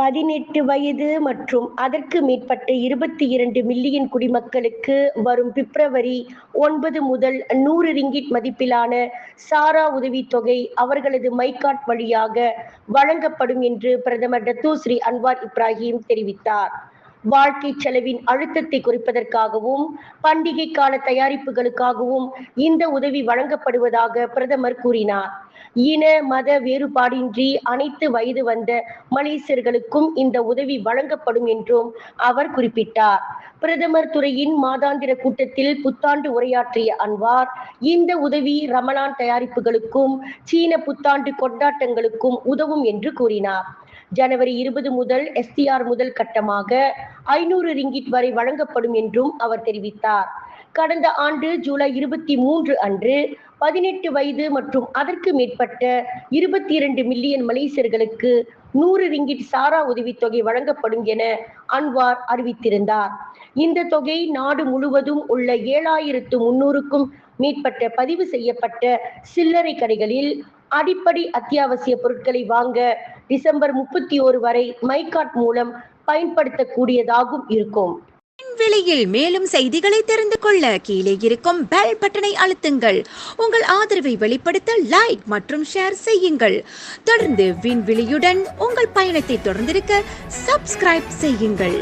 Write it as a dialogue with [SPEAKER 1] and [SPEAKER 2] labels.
[SPEAKER 1] பதினெட்டு வயது மற்றும் அதற்கு மேற்பட்ட இருபத்தி இரண்டு மில்லியன் குடிமக்களுக்கு வரும் பிப்ரவரி ஒன்பது முதல் நூறு ரிங்கிட் மதிப்பிலான சாரா உதவித்தொகை அவர்களது மைகாட் வழியாக வழங்கப்படும் என்று பிரதமர் டத்தோ ஸ்ரீ அன்வார் இப்ராஹிம் தெரிவித்தார். வாழ்க்கை செலவின் அழுத்தத்தை குறைப்பதற்காகவும் பண்டிகை கால தயாரிப்புகளுக்காகவும் இந்த உதவி வழங்கப்படுவதாக பிரதமர் கூறினார். இன மத வேறுபாடின்றி அனைத்து வயது வந்த மலேசியர்களுக்கும் இந்த உதவி வழங்கப்படும் என்றும் அவர் குறிப்பிட்டார். பிரதமர் துறையின் மாதாந்திர கூட்டத்தில் புத்தாண்டு உரையாற்றிய அன்வார் இந்த உதவி ரமலான் தயாரிப்புகளுக்கும் சீன புத்தாண்டு கொண்டாட்டங்களுக்கும் உதவும் என்று கூறினார். ஜனவரி இருபது முதல் எஸ்டிஆர் முதல் கட்டமாக ஐநூறு ரிங்கிட் வரை வழங்கப்படும் என்றும் அவர் தெரிவித்தார். கடந்த ஆண்டு ஜூலை இருபத்தி மூன்று அன்று பதினெட்டு வயது மற்றும் அதற்கு மேற்பட்ட இருபத்தி இரண்டு மில்லியன் மலேசியர்களுக்கு நூறு ரிங்கிட் சாரா உதவித்தொகை வழங்கப்படும் என அன்வார் அறிவித்திருந்தார். இந்த தொகை நாடு முழுவதும் உள்ள ஏழாயிரத்து முன்னூறுக்கும் மேற்பட்ட பதிவு செய்யப்பட்ட சில்லறை கடைகளில் அடிப்படை அத்தியாவசிய பொருட்களை வாங்க டிசம்பர் முப்பத்தி ஓரு வரை மைகாட் மூலம் பயன்படுத்தக்கூடியதாகும் இருக்கும்.
[SPEAKER 2] விலையில் மேலும் செய்திகளை தெரிந்து கொள்ள கீழே இருக்கும் பெல் பட்டனை அழுத்துங்கள். உங்கள் ஆதரவை வெளிப்படுத்த லைக் மற்றும் ஷேர் செய்யுங்கள். தொடர்ந்து விண்வெளியுடன் உங்கள் பயணத்தை தொடர்ந்திருக்க சப்ஸ்கிரைப் செய்யுங்கள்.